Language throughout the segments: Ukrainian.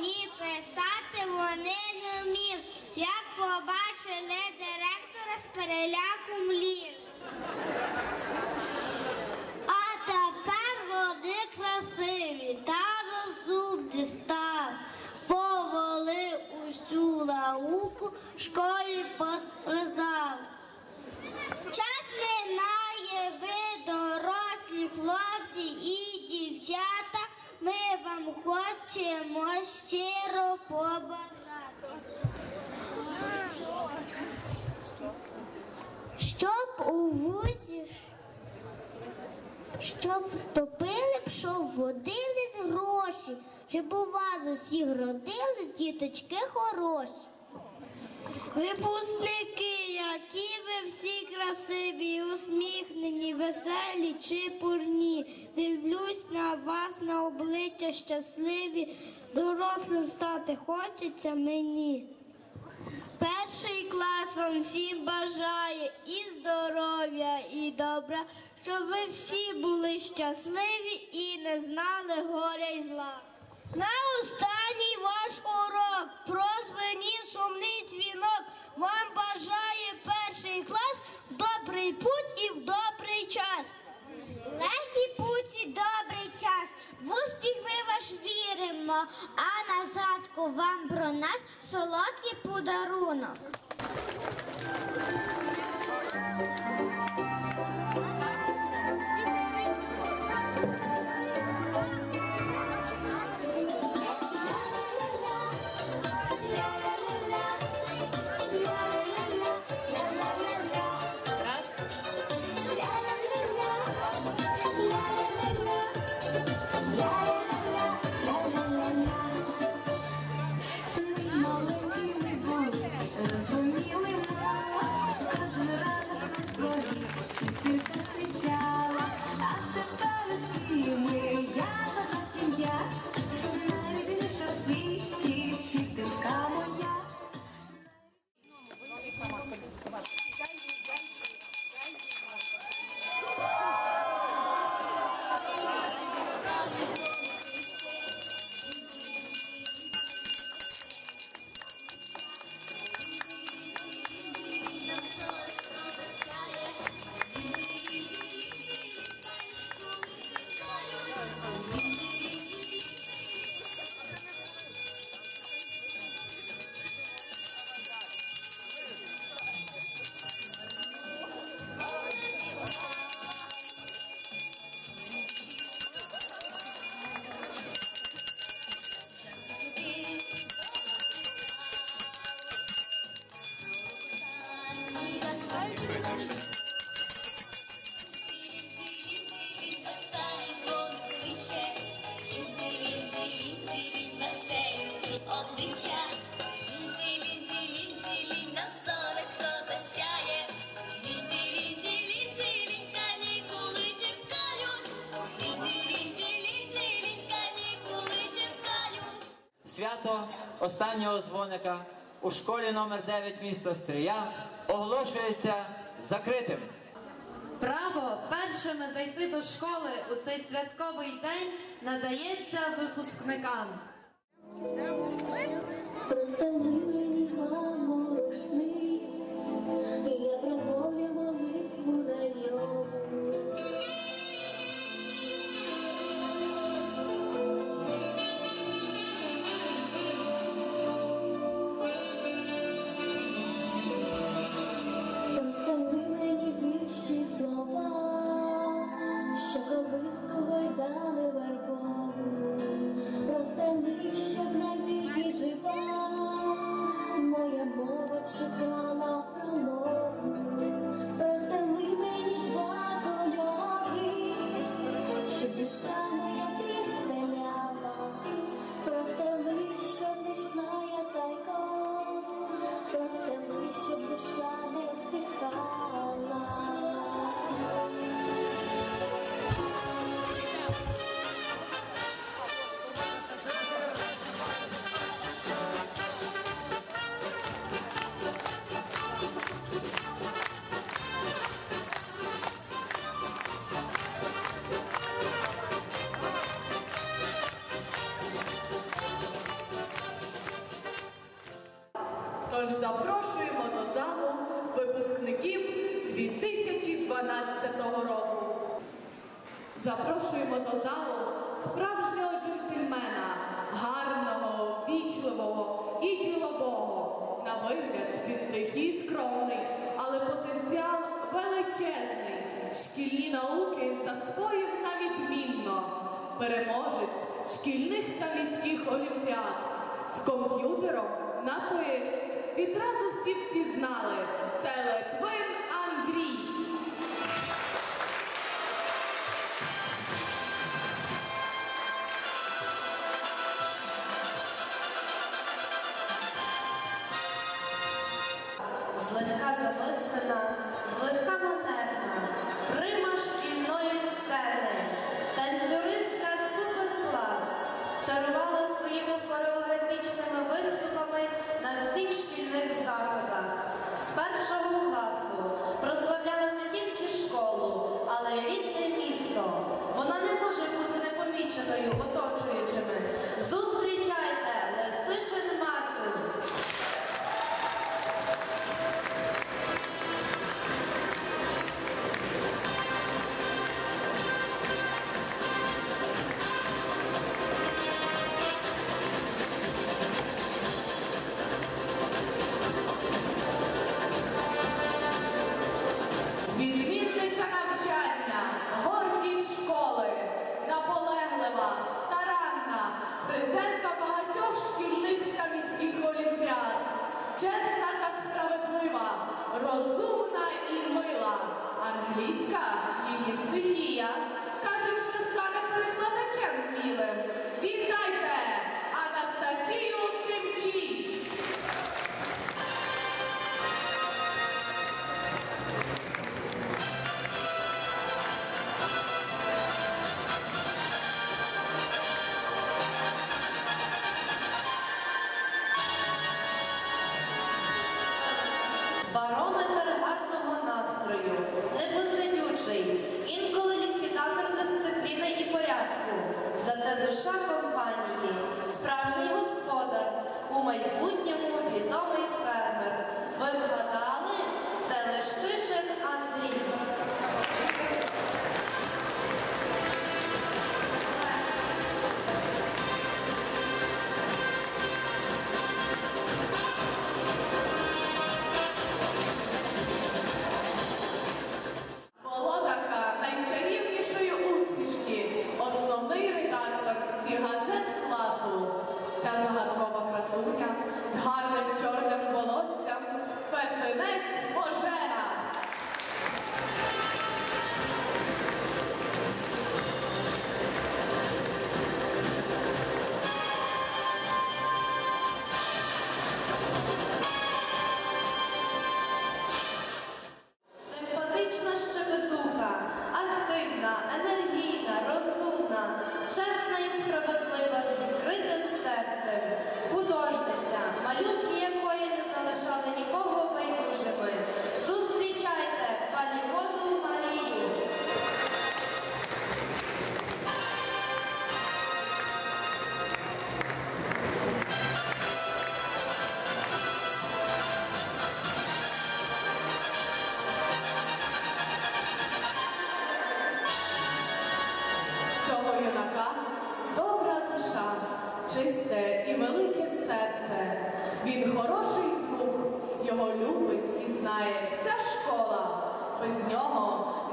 ні писати вони не вміли. Як побачили директора з переляку млів. А тепер вони красиві та розумні стали. Повели усю науку в школі позрізали. Час минає, ви дорослі хлопці і дівчата. Ми вам хочемо щиро побажати. Щоб у вузі, щоб вступили б, щоб водились гроші, щоб у вас усіх родились діточки хороші. Випускники, які ви всі красиві, усміхнені, веселі чи пурні. Дивлюсь на вас, на обличчя щасливі, дорослим стати хочеться мені. Перший клас вам всім бажає і здоров'я, і добра, щоб ви всі були щасливі і не знали горя й зла. На останній ваш урок прозвенів сумний дзвінок. Вам бажає перший клас в добрий путь і в добрий час. Легкий путь і добрий час, в успіх ми ваш віримо, а на згадку вам про нас солодкий подарунок. 所以，我今天不回家。Свято останнього дзвоника у школі номер 9 міста Стрия оголошується закритим. Право першими зайти до школи у цей святковий день надається випускникам. Запрошуємо до залу справжнього джентльмена, гарного, вічливого і ділового. На вигляд він тихий, скромний, але потенціал величезний. Шкільні науки засвоїв на відмінно. Переможець шкільних та міських олімпіад з комп'ютером на ти. Відразу всі впізнали. Це Литвин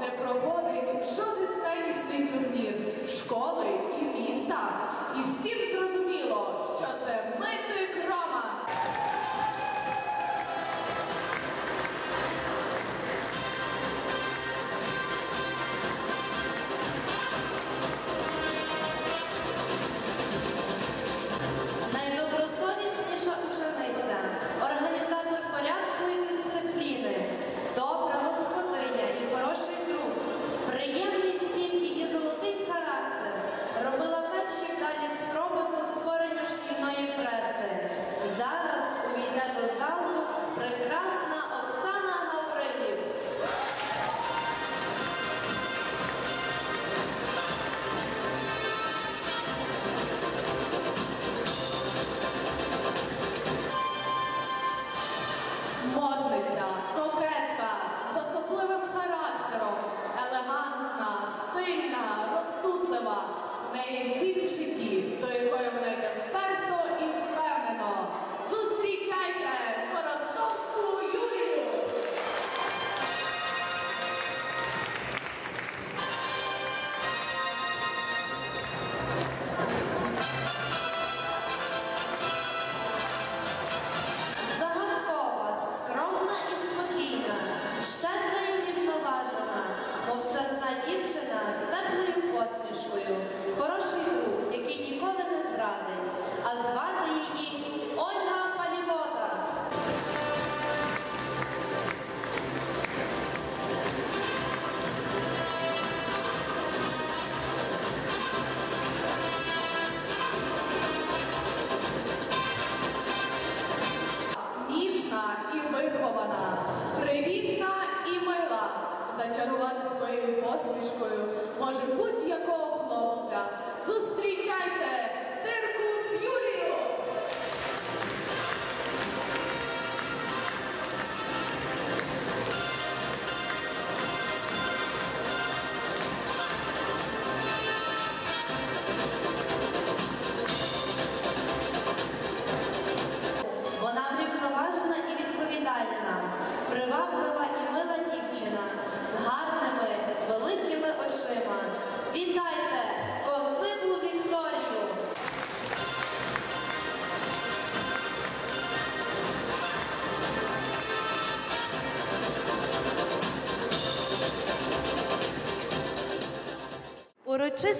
не проходить жоден тенісний турнір школи і міста. І всім зрозуміло, що це Мицик Роман.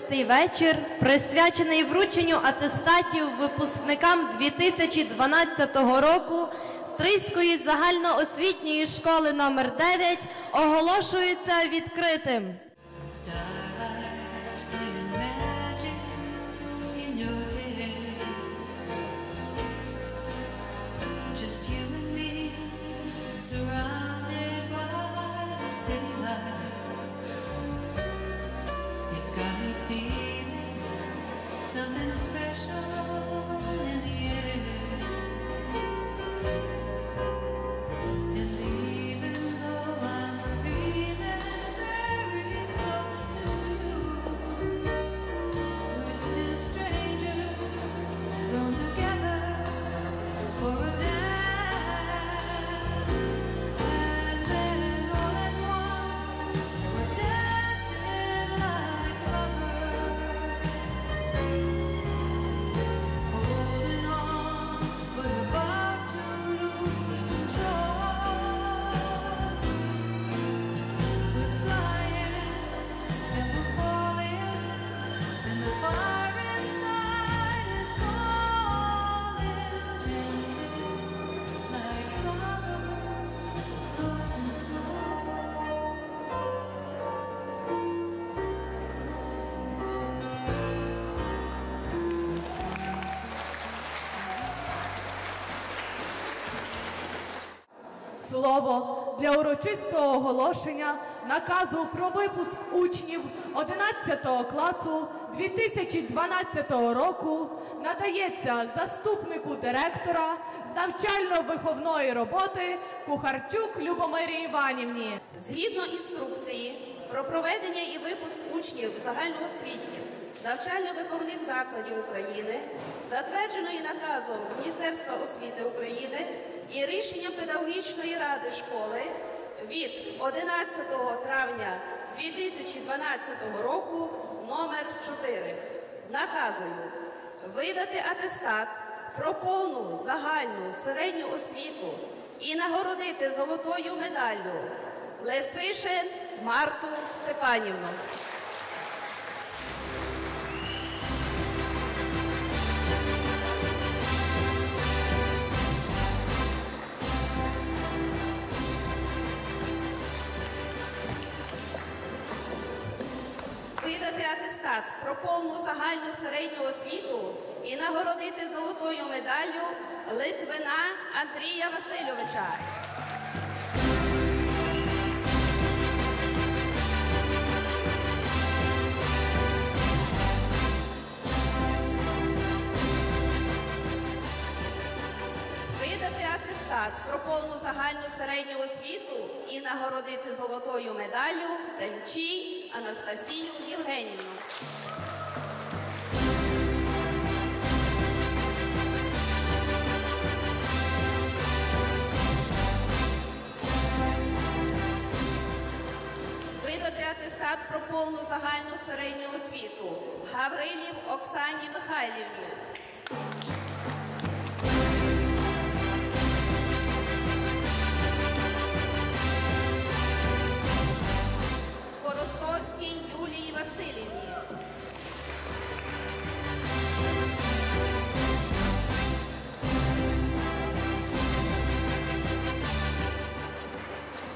Урочистий вечір, присвячений врученню атестатів випускникам 2012 року Стрийської загальноосвітньої школи номер 9 оголошується відкритим. Слово для урочистого оголошення наказу про випуск учнів 11 класу 2012 року надається заступнику директора з навчально-виховної роботи Кухарчук Любомирі Іванівні. Згідно інструкції про проведення і випуск учнів загальноосвітніх навчально-виховних закладів України, затвердженої наказом Міністерства освіти України педагогічної ради школи від 11 травня 2012 року номер 4 наказую видати атестат про повну загальну середню освіту і нагородити золотою медаллю Лесишин Марту Степанівну. Повну загальну середню освіту і нагородити золотою медаллю Литвина Андрія Васильовича. Видати атестат про повну загальну середню освіту і нагородити золотою медаллю Темчій Анастасію Євгенівну. Атестат про повну загальну середню освіту Гаврилів Оксані Михайлівні. Поростовській Юлії Васильівні.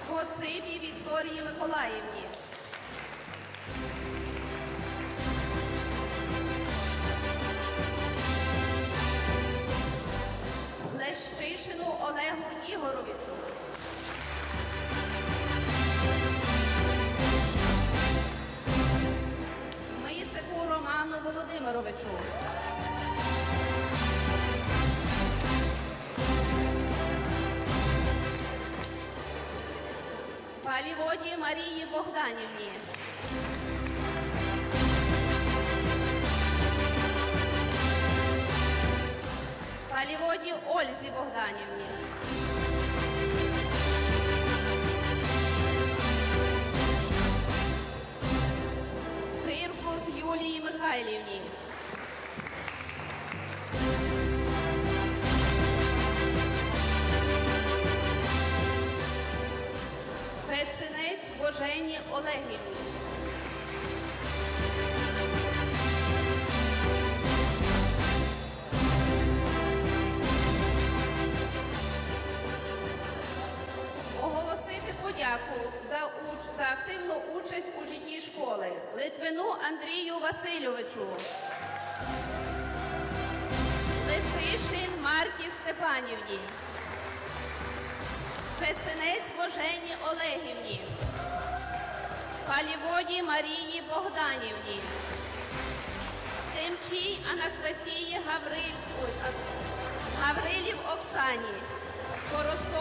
Коцибі Вікторії Миколаївні. Олегу Ігоровичу. Мицику Роману Володимировичу. Паліводі Марії Богданівні. Паліводі Ользі Богданівні. Киркус Юлії Михайлівні. Фецинець Божені Олегівні. Активну участь у житті школи Литвину Андрію Васильовичу. Лисишин Марті Степанівні. Песенець Божені Олегівні. Паліводі Марії Богданівні. Тимчій Анастасії. Гаврилів Оксані. Коростовській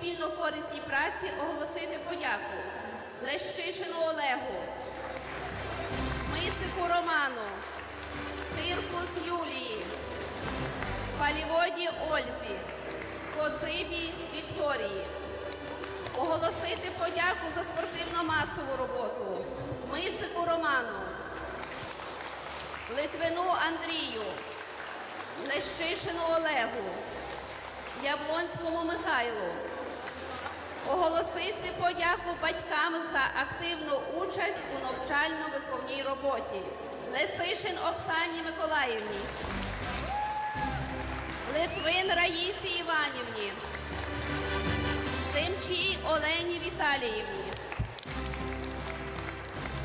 участь у суспільно-корисній праці оголосити подяку Лещишину Олегу, Мицику Роману, Тиркус Юлії, Паліводі Ользі, Коцибі Вікторії. Оголосити подяку за спортивно-масову роботу Мицику Роману, Литвину Андрію, Лещишину Олегу, Яблонському Михайлу. Оголосити подяку батькам за активну участь у навчально-виховній роботі. Лисишин Оксані Миколаївні. Литвин Раїсі Іванівні. Тимчій Олені Віталіївні.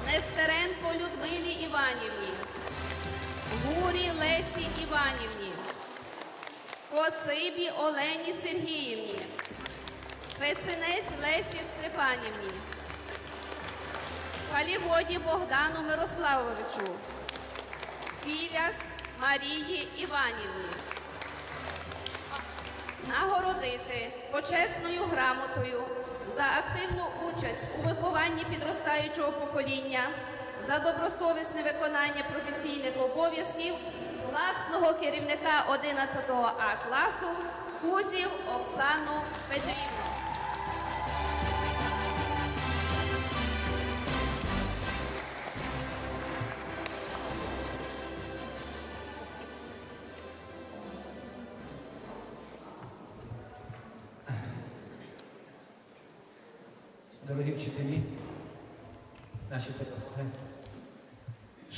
Нестеренко Людмилі Іванівні. Гурі Лесі Іванівні. Коцибі Олені Сергіївні. Фецинець Лесі Степанівні. Халіводі Богдану Мирославовичу. Філяс Марії Іванівні. Нагородити почесною грамотою за активну участь у вихованні підростаючого покоління, за добросовісне виконання професійних обов'язків власного керівника 11 А класу Кузів Оксану Петрівну.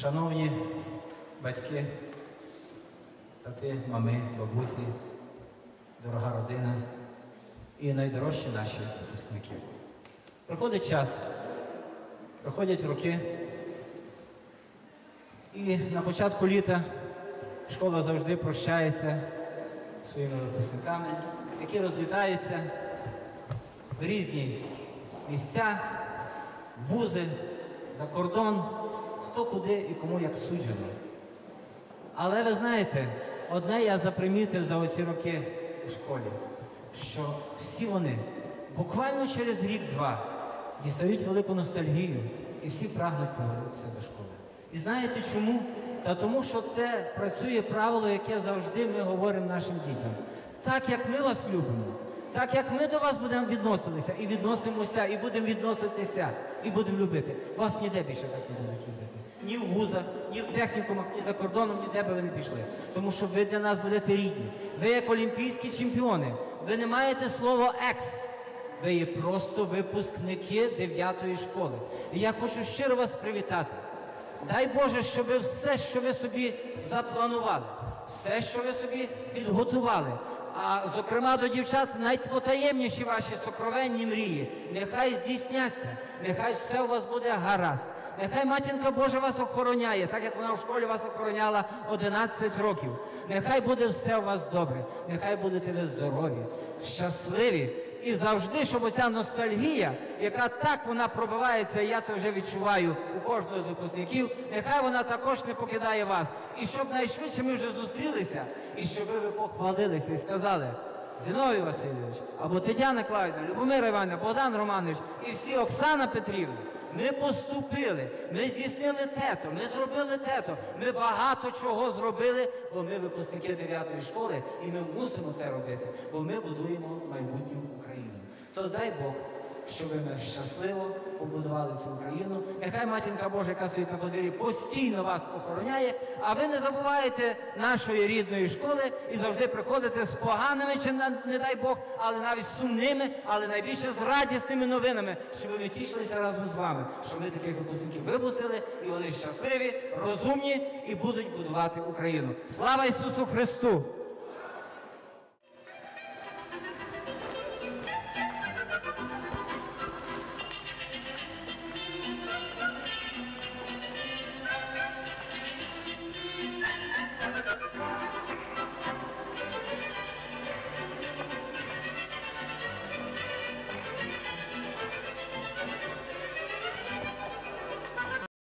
Шановні батьки, тати, мами, бабусі, дорога родина і найдорожчі наші випускники. Проходить час, проходять роки, і на початку літа школа завжди прощається своїми випускниками, які розлітаються в різні місця, вузи, за кордон, хто куди і кому як суджено. Але ви знаєте, одне я запримітив за оці роки у школі, що всі вони буквально через рік-два дістають велику ностальгію і всі прагнуть повернутися до школи. І знаєте чому? Та тому, що це працює правило, яке завжди ми говоримо нашим дітям. Так як ми вас любимо, так як ми до вас будемо відноситися і відносимося, і будемо відноситися, і будемо любити, вас ніде більше так не будуть любити. Ні в вузах, ні в технікумах, ні за кордоном, ніде би ви не пішли. Тому що ви для нас будете рідні. Ви як олімпійські чемпіони. Ви не маєте слово екс. Ви є просто випускники 9 школи. І я хочу щиро вас привітати. Дай Боже, щоб все, що ви собі запланували, все, що ви собі підготували, а зокрема до дівчат найпотаємніші ваші сокровенні мрії, нехай здійсняться, нехай все у вас буде гаразд. Нехай матінка Божа вас охороняє, так як вона в школі вас охороняла 11 років. Нехай буде все у вас добре, нехай будете ви здорові, щасливі. І завжди, щоб оця ностальгія, яка так вона пробивається, і я це вже відчуваю у кожного з випускників, нехай вона також не покидає вас. І щоб найшвидше ми вже зустрілися, і щоб ви похвалилися і сказали, Зіновій Васильович, або Тетяна Клавдівна, Любомира Івановна, Богдан Романович і всі Оксана Петрівна. Ми поступили, ми здійснили тето, ми зробили тето. Ми багато чого зробили, бо ми випускники 9 школи, і ми мусимо це робити, бо ми будуємо майбутню Україну. То дай Бог, щоб ми щасливо побудували цю Україну. Нехай матінка Божа, яка стоїть на подвір'ї, постійно вас охороняє, а ви не забувайте нашої рідної школи і завжди приходите з поганими, чи не, не дай Бог, але навіть сумними, але найбільше з радісними новинами, щоб ми тішилися разом з вами, що ми таких випускників випустили, і вони щасливі, розумні і будуть будувати Україну. Слава Ісусу Христу!